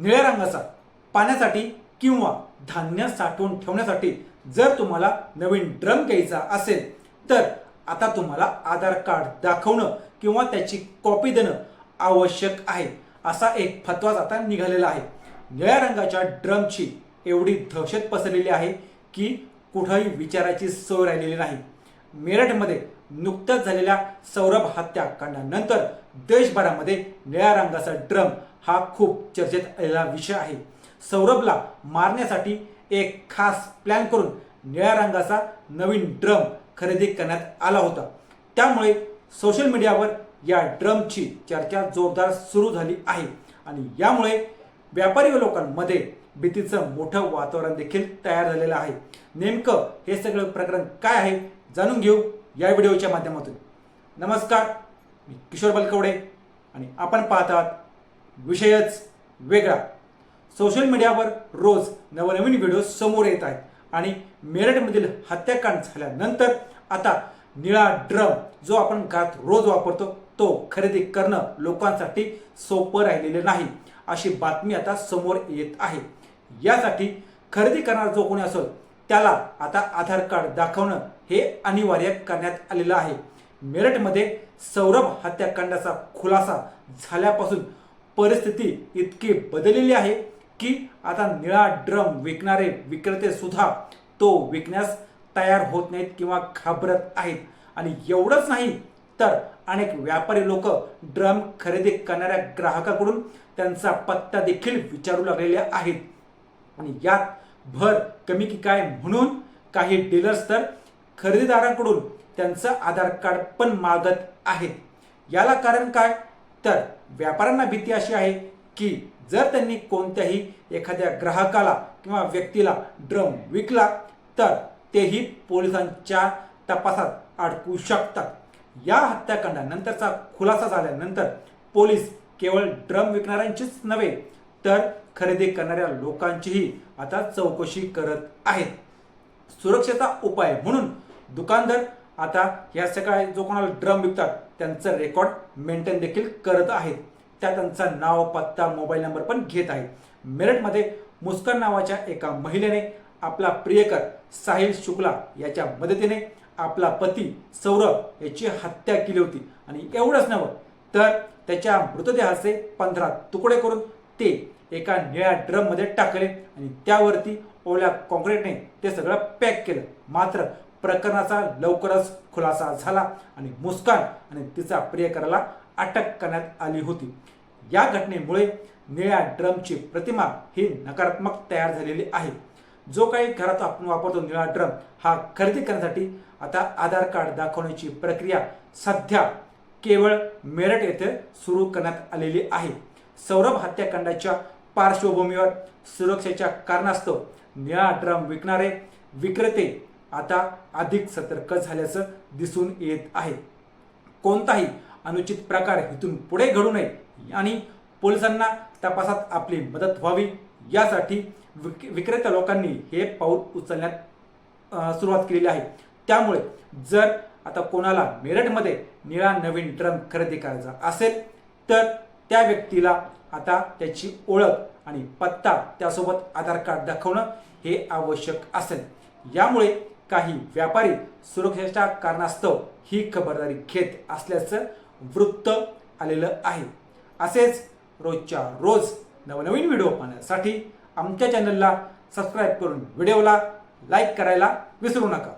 निळ्या रंगाचा पाण्यासाठी किंवा धान्य साठवून ठेवण्यासाठी जर तुम्हाला नवीन ड्रम घ्यायचा असेल तर आता तुम्हाला आधार कार्ड दाखवणं किंवा त्याची कॉपी देणं आवश्यक आहे. असा एक फतवाच आता निघालेला आहे. निळ्या रंगाच्या ड्रमची एवढी दहशत पसरलेली आहे की कुठंही विचाराची सोय राहिलेली नाही. मेरठमध्ये नुकत्याच झालेल्या सौरभ हत्याकांडानंतर देशभरामध्ये निळ्या रंगाचा ड्रम हा खूप चर्चेत आलेला विषय आहे. सौरभला मारण्यासाठी एक खास प्लॅन करून निळ्या रंगाचा नवीन ड्रम खरेदी करण्यात आला होता. त्यामुळे सोशल मीडियावर या ड्रमची चर्चा जोरदार सुरू झाली आहे. आणि यामुळे व्यापारी लोकांमध्ये भीतीचं मोठं वातावरण देखील तयार झालेलं आहे. नेमकं हे सगळं प्रकरण काय आहे जाणून घेऊ या व्हिडिओच्या माध्यमातून. नमस्कार मी किशोर बलकवडे आणि आपण पाहत आहात विषयच वेगळा. सोशल मीडियावर रोज नवनवीन व्हिडिओ समोर येत आहेत. आणि मेरठमधील हत्याकांड झाल्यानंतर आता निळा ड्रम जो आपण घरात रोज वापरतो तो खरेदी करणं लोकांसाठी सोपं राहिलेलं नाही अशी बातमी आता समोर येत आहे. यासाठी खरेदी करणारा जो कोणी असेल त्याला आता आधार कार्ड दाखवणं हे अनिवार्य करण्यात आलेलं आहे. मेरठमध्ये सौरभ हत्याकांडाचा खुलासा झाल्यापासून परिस्थिती इतकी बदललेली आहे की आता निळा ड्रम विकणारे विक्रेते सुद्धा तो विकण्यास तयार होत नाहीत किंवा घाबरत आहेत. आणि एवढंच नाही तर अनेक व्यापारी लोक ड्रम खरेदी करणाऱ्या ग्राहकाकडून त्यांचा पत्ता देखील विचारू लागलेले आहेत. आणि यात भर कमी की काय म्हणून काही डीलर्स तर खरेदीदारांकडून त्यांचं आधार कार्ड पण मागत आहेत. याला कारण काय? तर व्यापाऱ्यांना भीती अशी आहे की जर त्यांनी कोणत्याही एखाद्या ग्राहकाला किंवा व्यक्तीला ड्रम विकला तर तेही पोलिसांच्या तपासात अडकू शकतात. या हत्याकांडानंतरचा खुलासा झाल्यानंतर पोलीस केवळ ड्रम विकणाऱ्यांचीच नव्हे तर खरेदी करणाऱ्या लोकांचीही आता चौकशी करत आहेत. सुरक्षेचा उपाय म्हणून दुकानदार आता या सगळ्या जो कोणाला ड्रम विकतात त्यांचं रेकॉर्ड मेंटेन देखील करत आहेत. त्या त्यांचा नाव पत्ता मोबाईल नंबर पण घेत आहेत. मेरठमध्ये मुस्कान नावाच्या एका महिलेने आपला प्रियकर साहिल शुक्ला याच्या मदतीने आपला पती सौरभ याची हत्या केली होती. आणि एवढंच नव्हतं तर त्याच्या मृतदेहाचे पंधरा तुकडे करून ते एका निळ्या ड्रममध्ये टाकले आणि त्यावरती ओल्या कॉन्क्रीटने ते सगळं पॅक केलं. मात्र प्रकरणाचा लवकरच खुलासा झाला आणि मुस्कान आणि तिचा प्रियकराला अटक करण्यात आली होती. या घटनेमुळे निळ्या ड्रमची प्रतिमा ही नकारात्मक तयार झालेली आहे. जो काही घरात आपण वापरतो निळा ड्रम हा खरेदी करण्यासाठी आता आधार कार्ड दाखवण्याची प्रक्रिया सध्या केवळ मेरठ येथे सुरू करण्यात आलेली आहे. सौरभ हत्याकांडाच्या पार्श्वभूमीवर सुरक्षेच्या कारणास्तव निळा ड्रम विकणारे विक्रेते आता अधिक सतर्क झाल्याचं दिसून येत आहे. कोणताही अनुचित प्रकार इथून पुढे घडू नये आणि पोलिसांना तपासात आपली मदत व्हावी यासाठी विक विक्रेत्या लोकांनी हे पाऊल उचलण्यात सुरुवात केलेली आहे. त्यामुळे जर आता कोणाला मेरठमध्ये निळा नवीन ड्रम खरेदी करायचा असेल तर त्या व्यक्तीला आता त्याची ओळख आणि पत्ता त्यासोबत आधार कार्ड दाखवणं हे आवश्यक असेल. यामुळे काही व्यापारी सुरक्षेच्या कारणास्तव ही खबरदारी घेत असल्याचं वृत्त आलेलं आहे. असेच रोजच्या रोज नवनवीन व्हिडिओ पाहण्यासाठी आमच्या चॅनलला सबस्क्राईब करून व्हिडिओला लाईक करायला विसरू नका.